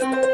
you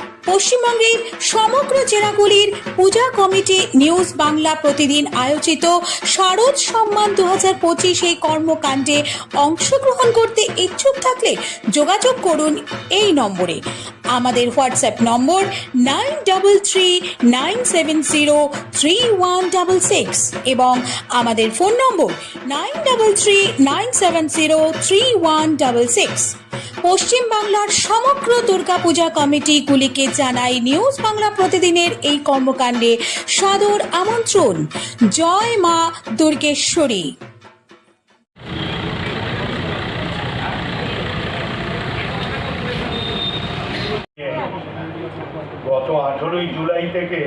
পশ্চিমবঙ্গের সমগ্র জেলাগুলির পূজা কমিটি নিউজ বাংলা প্রতিদিন আয়োজিত শারদ সম্মান দু হাজার পঁচিশ এই কর্মকাণ্ডে অংশগ্রহণ করতে ইচ্ছুক থাকলে যোগাযোগ করুন এই নম্বরে। আমাদের হোয়াটসঅ্যাপ নম্বর nine double three nine seven zero three one double six এবং আমাদের ফোন নম্বর nine double three nine seven zero three one double six. পশ্চিম বাংলার সমগ্র দুর্গাপূজা কমিটিগুলিকে জানাই নিউজ বাংলা প্রতিদিনের এই কর্মকাণ্ডে সাদর আমন্ত্রণ। জয় মা দুর্গেশ্বরী গত আঠেরোই জুলাই থেকে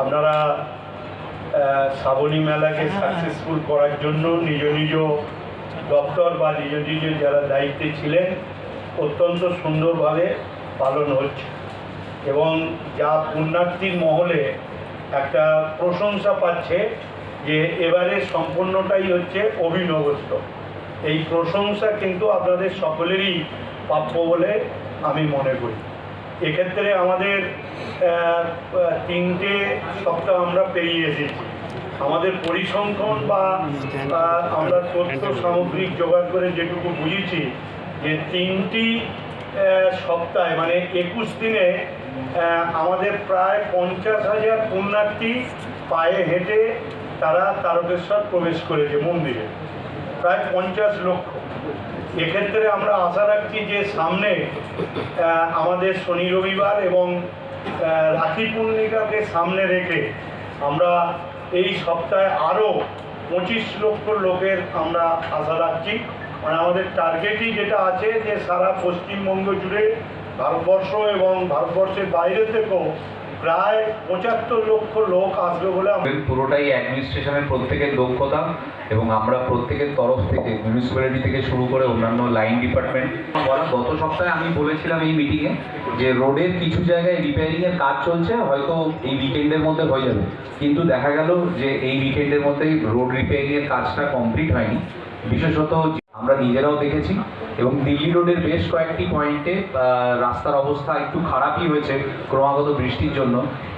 আপনারা শ্রাবণী মেলাকে সাকসেসফুল করার জন্য নিজ নিজ দপ্তর বা নিজ নিজ যারা দায়িত্বে ছিলেন অত্যন্ত সুন্দরভাবে পালন হচ্ছে। এবং যা পুণ্যার্থীর মহলে একটা প্রশংসা পাচ্ছে যে এবারে সম্পূর্ণটাই হচ্ছে অভিনবস্ত এই প্রশংসা কিন্তু আপনাদের সকলেরই প্রাপ্য বলে আমি মনে করি। এক্ষেত্রে আমাদের তিনটে সপ্তাহ আমরা পেরিয়ে এসেছি। আমাদের পরিসংখ্যান বা আমরা তথ্য সামগ্রিক জোগাড় করে যেটুকু বুঝেছি, যে তিনটি সপ্তাহে মানে একুশ দিনে আমাদের প্রায় পঞ্চাশ হাজার পুণ্যার্থী পায়ে হেঁটে তারা তারকেশ্বর প্রবেশ করেছে মন্দিরে। প্রায় পঞ্চাশ লক্ষ। এক্ষেত্রে আমরা আশা রাখছি যে সামনে আমাদের শনি রবিবার এবং রাখি পূর্ণিমাকে সামনে রেখে আমরা এই সপ্তাহে আরও পঁচিশ লক্ষ লোকের আমরা আশা রাখছি। মানে আমাদের টার্গেটই যেটা আছে যে সারা পশ্চিমবঙ্গ জুড়ে ভারতবর্ষ এবং ভারতবর্ষের বাইরে থেকেও প্রায় পঁচাত্তর লক্ষ লোক আসবে বলে পুরোটাই অ্যাডমিনিস্ট্রেশনের প্রত্যেকের দক্ষতা এবং আমরা প্রত্যেকের তরফ থেকে মিউনিসিপ্যালিটি থেকে শুরু করে অন্যান্য লাইন ডিপার্টমেন্ট গত সপ্তাহে আমি বলেছিলাম এই মিটিংয়ে যে রোডের কিছু জায়গায় রিপেয়ারিংয়ের কাজ চলছে, হয়তো এই উইকেন্ডের মধ্যে হয়ে যাবে। কিন্তু দেখা গেল যে এই উইকেন্ডের মধ্যেই রোড রিপেয়ারিংয়ের কাজটা কমপ্লিট হয়নি। বিশেষত আমরা নিজেরাও দেখেছি এবং দিল্লি রোডের বেশ কয়েকটি পয়েন্টে রাস্তার অবস্থা একটু খারাপই হয়েছে ক্রমাগত বৃষ্টির জন্য।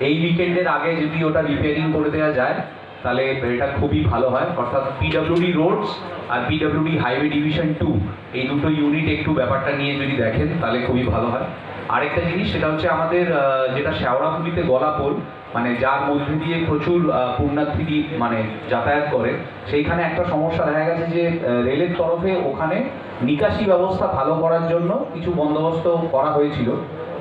এই উইকেন্ডের আগে যদি ওটা রিপেয়ারিং করে দেওয়া যায়, তাহলে এটা খুবই ভালো হয়। অর্থাৎ পিডব্লিউডি রোডস আর পিডব্লিউডি হাইওয়ে ডিভিশন টু এই দুটো ইউনিট একটু ব্যাপারটা নিয়ে যদি দেখেন, তাহলে খুবই ভালো হয়। আরেকটা জিনিস, সেটা হচ্ছে আমাদের যেটা শেওড়াফুলিতে গলাপোল মানে যার মধ্যে দিয়ে প্রচুর আহ, পুণ্যার্থী মানে যাতায়াত করে সেইখানে একটা সমস্যা দেখা গেছে যে রেলের তরফে ওখানে নিকাশি ব্যবস্থা ভালো করার জন্য কিছু বন্দোবস্ত করা হয়েছিল।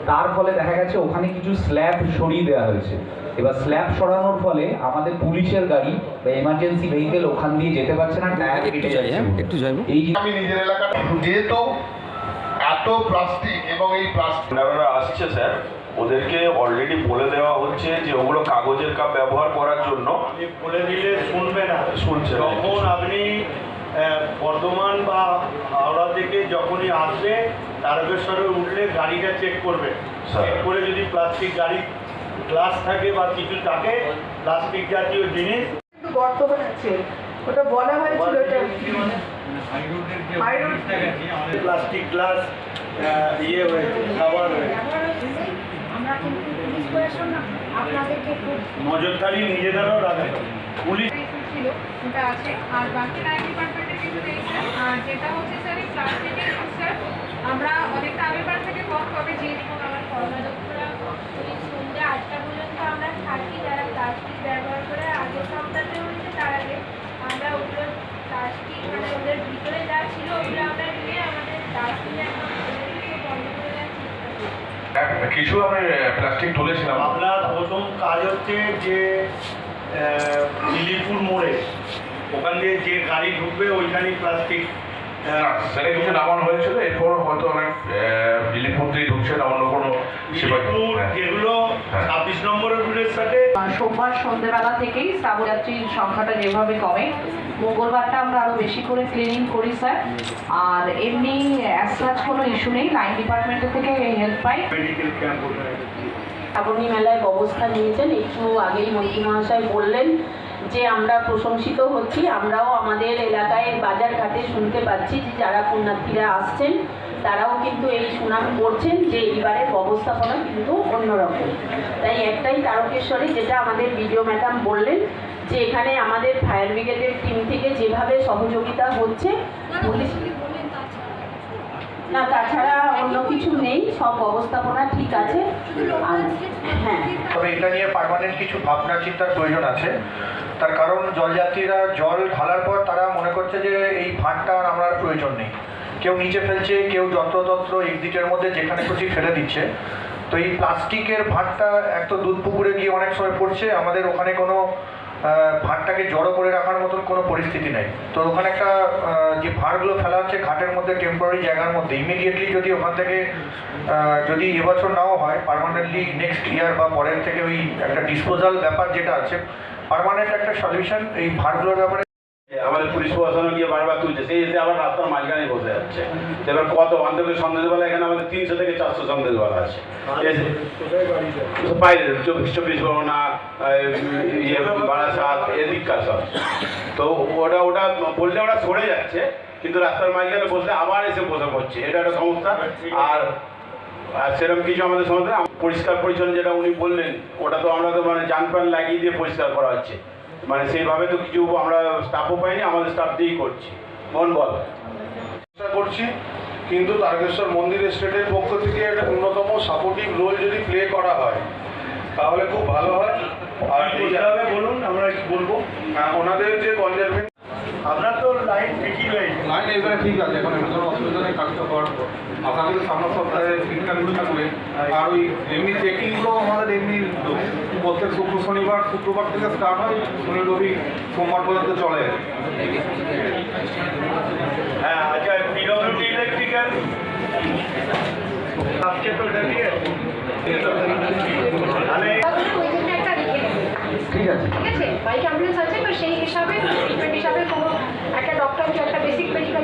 তার ফলে দেখা গেছে ওখানে কিছু স্ল্যাব সরিয়ে দেওয়া হয়েছে। এবার স্ল্যাব সরানোর ফলে আমাদের পুলিশের গাড়ি বা এমার্জেন্সি ভেহিকেল ওখান দিয়ে যেতে পারছে না টায়ার কেটে যাচ্ছে। একটু যাইবো এই যে আমি নিজের এলাকাটা যেহেতু এত প্লাস্টিক এবং এই প্লাস্টিক আসছে স্যার। ওদেরকে অলরেডি বলে দেওয়া হচ্ছে যে ওগুলো কাগজের কাপ ব্যবহার করার জন্য। আপনি বলে দিলে শুনবে না। শুনছে না। যখন আপনি বর্ধমান বা হাওড়া থেকে যখনই আসবে তারকেশ্বরে উঠলে গাড়িটা চেক করবে। চেক করে যদি প্লাস্টিক গাড়ি গ্লাস থাকে বা কিছু থাকে প্লাস্টিক জাতীয় জিনিস। একটু গর্ত হয়েছে ওটা বলা হয়েছিল প্লাস্টিক গ্লাস ইয়ে হয়েছে খাবার হয়েছে। আমরা কিন্তু পুলিশ প্রশাসন আপনাদেরকে খুব নজরদারি নিজেদেরও রাখে। পুলিশ ছিল ওটা আছে। আর বাকি লাইন ডিপার্টমেন্টের আর যেটা হচ্ছে স্যার প্লাস্টিকের স্যার আমরা অনেকটা আগেরবার থেকে কম পাবে যে দেখুন আমার কর্মদক্ষরা ওই সন্ধ্যা কিছু আমি প্লাস্টিক তুলেছিলাম। আপনার প্রথম কাজ হচ্ছে যে মিলিপুর মোড়ে, ওখান দিয়ে যে গাড়ি ঢুকবে, ওইখানেই প্লাস্টিক সেটা কিছু নামানো হয়েছিল এরপর হয়তো অনেক দিলীপুর দিয়ে ঢুকছে অন্য কোনো সেবা লিলিপুর হ্যাঁ। যেগুলো হ্যাঁ। ছাব্বিশ নম্বরের রুটের সাথে সোমবার সন্ধ্যেবেলা থেকেই শ্রাবণযাত্রীর সংখ্যাটা যেভাবে কমে মঙ্গলবারটা আমরা আরও বেশি করে ক্লিনিং করি স্যার আর এমনি কোনো ইস্যু নেই লাইন ডিপার্টমেন্টের থেকে হেল্প পাই মেডিকেল ক্যাম্প শ্রাবণী মেলায় ব্যবস্থা নিয়েছেন একটু আগেই মন্ত্রী মহাশয় বললেন যে আমরা প্রশংসিত হচ্ছি, আমরাও আমাদের এলাকায় বাজার ঘাটে শুনতে পাচ্ছি যে যারা পুণ্যার্থীরা আসছেন, তারাও কিন্তু এই সুনাম করছেন যে এইবারের ব্যবস্থাপনা কিন্তু অন্যরকম। তাই একটাই তারকেশ্বরী যেটা আমাদের বিডিও ম্যাডাম বললেন, যে এখানে আমাদের ফায়ার ব্রিগেডের টিম থেকে যেভাবে সহযোগিতা হচ্ছে, পুলিশ না, তাছাড়া অন্য কিছু নেই, সব ব্যবস্থাপনা ঠিক আছে। হ্যাঁ। তবে এটা নিয়ে পার্মানেন্ট কিছু ভাবনা চিন্তার প্রয়োজন আছে। তার কারণ জলযাত্রীরা জল ঢালার পর তারা মনে করছে যে এই ভাঁটটা আর আমার প্রয়োজন নেই। কেউ নিচে ফেলছে, কেউ যত্রতত্র এক্সিটের মধ্যে যেখানে খুশি ফেলে দিচ্ছে। তো এই প্লাস্টিকের ভাঁটটা এক তো দুধ পুকুরে গিয়ে অনেক সময় পড়ছে, আমাদের ওখানে কোনো ভাঁড়টাকে জড়ো করে রাখার মতন কোনো পরিস্থিতি নেই। তো ওখানে একটা যে ভাঁড়গুলো ফেলা হচ্ছে ঘাটের মধ্যে টেম্পোরারি জায়গার মধ্যে ইমিডিয়েটলি যদি ওখান থেকে যদি এবছর নাও হয় পারমানেন্টলি নেক্সট ইয়ার বা পরের থেকে ওই একটা ডিসপোজাল ব্যাপার যেটা আছে পারমানেন্ট একটা সলিউশন এই ভাঁড়গুলোর ব্যাপারে আমাদের পুলিশ প্রশাসন গিয়ে বারবার তুলছে। সেই এসে আবার রাস্তার মাঝখানে বসে যাচ্ছে। এবার কত বান্ধবের সন্দেশবেলা এখানে আমাদের তিনশো থেকে চারশো সন্দেশবেলা আছে। বাইরে চব্বিশ চব্বিশ পরগনা ইয়ে বারাসাত এদিককার সব। তো ওটা ওটা বললে ওটা সরে যাচ্ছে কিন্তু রাস্তার মাঝখানে বসলে আবার এসে বসে পড়ছে। এটা একটা সমস্যা। আর আর সেরকম কিছু আমাদের সমস্যা পরিষ্কার পরিচ্ছন্ন যেটা উনি বললেন ওটা তো আমরা তো মানে যান প্রাণ লাগিয়ে দিয়ে পরিষ্কার করা হচ্ছে। মানে সেইভাবে তো কিছু আমরা স্টাফও পাইনি আমাদের স্টাফ দিয়েই করছি। মন বল। চেষ্টা করছি কিন্তু তারকেশ্বর মন্দির স্টেটের পক্ষ থেকে একটা অন্যতম সাপোর্টিভ রোল যদি প্লে করা হয় তাহলে খুব ভালো হয়। আর বলুন আমরা কি বলব। আহ, ওনাদের যে কনজারভেন্ট আপনার তো লাইন ঠিকই রয়েছে। লাইন এবারে ঠিক আছে এখন কোনো অসুবিধা নেই কাজটা করার পর। আপনারা কিন্তু সামনের সপ্তাহে ঠিকঠাক থাকবে। আর ওই এমনি চেকিংগুলো আমাদের এমনি প্রত্যেক শুক্র শনিবার শুক্রবার থেকে স্টার্ট হয় শনি রবি সোমবার পর্যন্ত চলে। হ্যাঁ আচ্ছা পিডব্লিউডি ইলেকট্রিক্যাল আজকে তো লিখে নেবেন। ঠিক আছে। ঠিক আছে। বাইক অ্যাম্বুলেন্স আছে তো সেই হিসাবে কোনো একটা ডক্টরকে একটা বেসিক মেডিকেল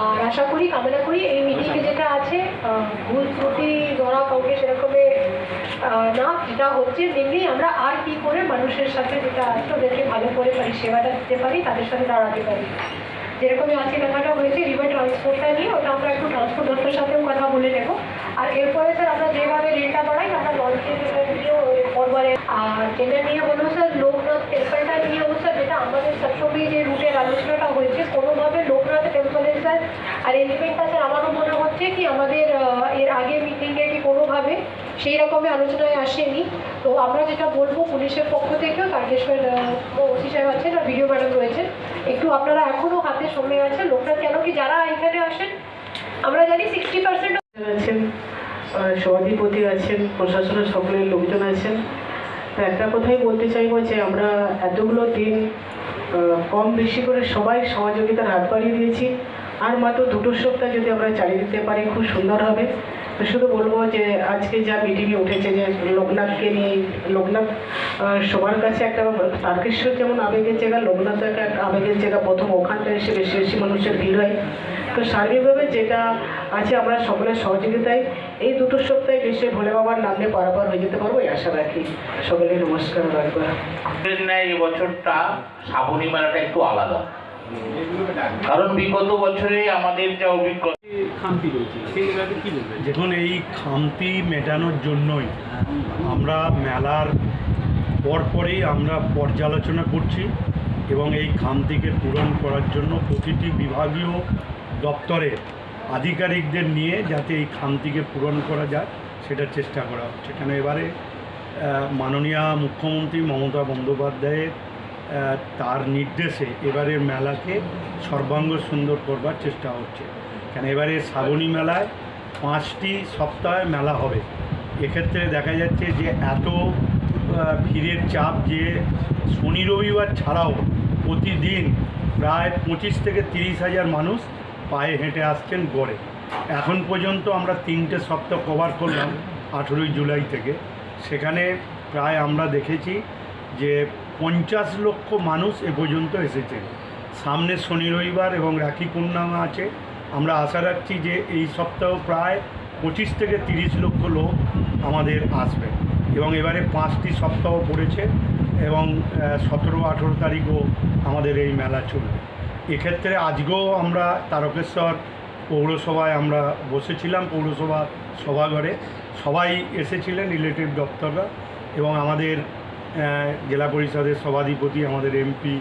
আর আশা করি, কামনা করি এই মিটিংয়ে যেটা আছে ভুল ত্রুটি, ধরা, কাউকে সেরকমে না, যেটা হচ্ছে মেনলি আমরা আর কি করে মানুষের সাথে যেটা আছে, ওদেরকে ভালো করে পারি সেবাটা দিতে পারি, তাদের সাথে দাঁড়াতে পারি। যেরকমই আজকে ব্যাপারটা হয়েছে রিভার ট্রান্সপোর্টটা নিয়ে, ওটা আমরা একটু ট্রান্সপোর্ট দপ্তরের সাথেও কথা বলে নেব। আর এরপরে স্যার আমরা যেভাবে রেলটা বাড়াই, আমরা লঞ্চে পরবারে আর যেটা নিয়ে হলো স্যার লোকনাথ টেম্পলটা নিয়েও স্যার যেটা আমাদের সবসময় যে রুটের আলোচনাটা হয়েছে, কোনোভাবে লোকনাথ টেম্পলের স্যার অ্যারেঞ্জমেন্টটা স্যার আমারও মনে হচ্ছে কি আমাদের এর আগে মিটিংয়ে কি কোনোভাবে সেই রকমের আলোচনায় আসেনি। তো আমরা যেটা বলব পুলিশের পক্ষ থেকেও তারকেশ্বর ওসি সাহেব আছেন আর ভিডিও ম্যাডাম রয়েছেন। একটু আপনারা এখনও হাতে সময় আছে লোকনাথ কেন কি যারা এখানে আসেন, আমরা জানি সিক্সটি পার্সেন্ট আছেন সভাধিপতি আছেন, প্রশাসনের সকলের লোকজন আছেন। একটা কথাই বলতে চাইব যে আমরা এতগুলো দিন কম বেশি করে সবাই সহযোগিতার হাত বাড়িয়ে দিয়েছি। আর মাত্র দুটো সপ্তাহ যদি আমরা চালিয়ে দিতে পারি, খুব সুন্দর হবে। শুধু বলব যে আজকে যা মিটিংয়ে উঠেছে যে লোকনাথকে নিয়ে, লোকনাথ সবার কাছে একটা তারকেশ্বর যেমন আবেগের জায়গা লোকনাথ একটা আবেগের জায়গা, প্রথম ওখানটা এসে বেশি বেশি মানুষের ভিড় হয়। তো সার্বিকভাবে যেটা আছে আমরা সকলের সহযোগিতায় এই দুটো সপ্তাহে বেশি ভোলে বাবার নামে পারাপার হয়ে যেতে পারব, এই আশা রাখি। সকলে নমস্কার রাখব এবছরটা শ্রাবণী মেলাটা একটু আলাদা। কারণ বিগত বছরে আমাদের যা অভিজ্ঞতা খামতি রয়েছে সেই জায়গাতে কি বলবেন? দেখুন এই খামতি মেটানোর জন্যই আমরা মেলার পরপরই আমরা পর্যালোচনা করছি এবং এই খামতিকে পূরণ করার জন্য প্রতিটি বিভাগীয় দপ্তরের আধিকারিকদের নিয়ে যাতে এই খামতিকে পূরণ করা যায় সেটার চেষ্টা করা হচ্ছে। কেন এবারে মাননীয় মুখ্যমন্ত্রী মমতা বন্দ্যোপাধ্যায়ের তার নির্দেশে এবারের মেলাকে সর্বাঙ্গ সুন্দর করবার চেষ্টা হচ্ছে। কেন এবারে শ্রাবণী মেলায় পাঁচটি সপ্তাহে মেলা হবে। এক্ষেত্রে দেখা যাচ্ছে যে এত ভিড়ের চাপ যে শনি রবিবার ছাড়াও প্রতিদিন প্রায় পঁচিশ থেকে তিরিশ হাজার মানুষ পায়ে হেঁটে আসছেন গড়ে। এখন পর্যন্ত আমরা তিনটে সপ্তাহ কভার করলাম আঠেরোই জুলাই থেকে। সেখানে প্রায় আমরা দেখেছি যে পঞ্চাশ লক্ষ মানুষ এ পর্যন্ত এসেছেন সামনে শনি রবিবার এবং রাখি পূর্ণিমা আছে। আমরা আশা রাখছি যে এই সপ্তাহ প্রায় পঁচিশ থেকে তিরিশ লক্ষ লোক আমাদের আসবে। এবং এবারে পাঁচটি সপ্তাহ পড়েছে এবং সতেরো, আঠেরো তারিখও আমাদের এই মেলা চলবে। এক্ষেত্রে আজকেও আমরা তারকেশ্বর পৌরসভায় আমরা বসেছিলাম, পৌরসভা সভাঘরে। সবাই এসেছিলেন, রিলেটিভ দপ্তররা এবং আমাদের জেলা পরিষদের সভাধিপতি আমাদের এমপি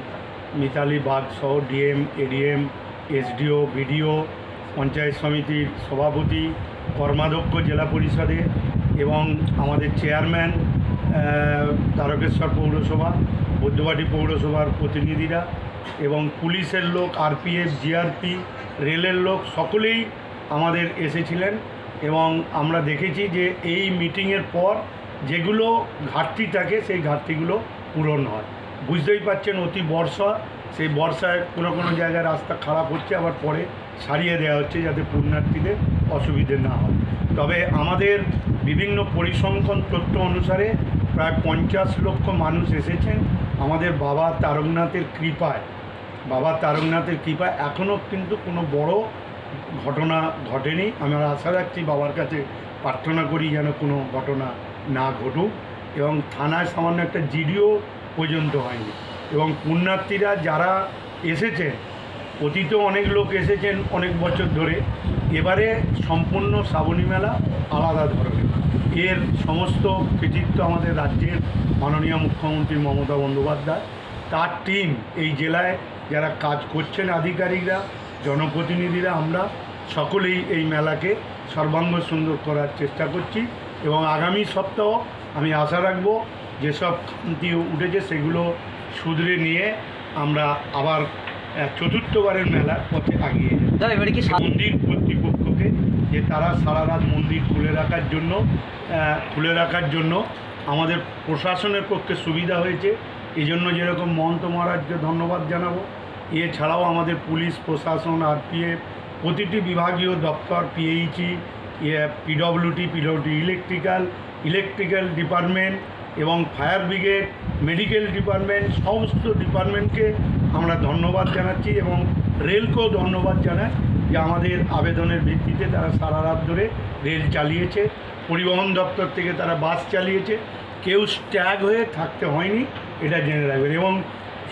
মিতালি বাগ সহ DM ADM SDO BDO panchayat সমিতির সভাপতি, কর্মাধ্যক্ষ জেলা পরিষদে এবং আমাদের চেয়ারম্যান তারকেশ্বর পৌরসভা, বৈদ্যবাটি পৌরসভার প্রতিনিধিরা এবং পুলিশের লোক আরপিএফ জিআরপি রেলের লোক সকলেই আমাদের এসেছিলেন এবং আমরা দেখেছি যে এই মিটিংয়ের পর যেগুলো ঘাটতি থাকে, সেই ঘাটতিগুলো পূরণ হয়। বুঝতেই পারছেন, অতি বর্ষা, সেই বর্ষায় কোনো কোনো জায়গায় রাস্তা খারাপ হচ্ছে, আবার পরে সারিয়ে দেওয়া হচ্ছে যাতে পুণ্যার্থীদের অসুবিধে না হয়। তবে আমাদের বিভিন্ন পরিসংখ্যান তথ্য অনুসারে প্রায় পঞ্চাশ লক্ষ মানুষ এসেছেন আমাদের বাবা তারকনাথের কৃপায়। বাবা তারকনাথের কৃপায় এখনও কিন্তু কোনো বড় ঘটনা ঘটেনি। আমরা আশা রাখছি বাবার কাছে প্রার্থনা করি যেন কোনো ঘটনা না ঘটুক এবং থানায় সামান্য একটা জিডিও পর্যন্ত হয়নি। এবং পুণ্যার্থীরা যারা এসেছেন অতীতেও অনেক লোক এসেছেন অনেক বছর ধরে, এবারে সম্পূর্ণ শ্রাবণী মেলা আলাদা ধরনের। এর সমস্ত কৃতিত্ব আমাদের রাজ্যের মাননীয় মুখ্যমন্ত্রী মমতা বন্দ্যোপাধ্যায়। তার টিম এই জেলায় যারা কাজ করছেন আধিকারিকরা, জনপ্রতিনিধিরা, আমরা সকলেই এই মেলাকে সর্বাঙ্গ সুন্দর করার চেষ্টা করছি। এবং আগামী সপ্তাহ আমি আশা রাখব যেসব খামতি উঠেছে সেগুলো শুধরে নিয়ে আমরা আবার চতুর্থবারের মেলার পথে আগিয়ে। মন্দির কর্তৃপক্ষকে যে তারা সারা রাত মন্দির খুলে রাখার জন্য খুলে রাখার জন্য আমাদের প্রশাসনের পক্ষে সুবিধা হয়েছে এই জন্য যেরকম মহন্ত মহারাজকে ধন্যবাদ জানাব এছাড়াও আমাদের পুলিশ প্রশাসন আরপিএফ প্রতিটি বিভাগীয় দপ্তর PHE PWD PWD electrical electrical department এবং ফায়ার ব্রিগেড মেডিকেল ডিপার্টমেন্ট সমস্ত ডিপার্টমেন্টকে আমরা ধন্যবাদ জানাচ্ছি এবং রেলকেও ধন্যবাদ জানাই যে আমাদের আবেদনের ভিত্তিতে তারা সারা রাত ধরে রেল চালিয়েছে। পরিবহন দপ্তর থেকে তারা বাস চালিয়েছে। কেউ স্ট্যাগ হয়ে থাকতে হয়নি, এটা জেনে রাখবেন। এবং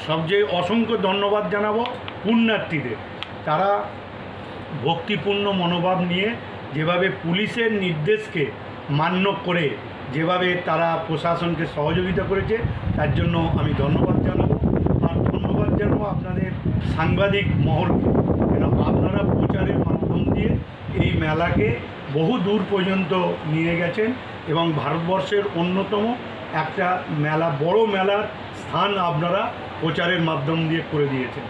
সবচেয়ে অসংখ্য ধন্যবাদ জানাব পুণ্যার্থীদের। তারা ভক্তিপূর্ণ মনোভাব নিয়ে যেভাবে পুলিশের নির্দেশকে মান্য করে, যেভাবে তারা প্রশাসনকে সহযোগিতা করেছে, তার জন্য আমি ধন্যবাদ জানাব। আর ধন্যবাদ জানাব আপনাদের সাংবাদিক মহলকে। কেন আপনারা প্রচারের মাধ্যম দিয়ে এই মেলাকে বহু দূর পর্যন্ত নিয়ে গেছেন এবং ভারতবর্ষের অন্যতম একটা মেলা, বড় মেলার স্থান আপনারা প্রচারের মাধ্যম দিয়ে করে দিয়েছেন।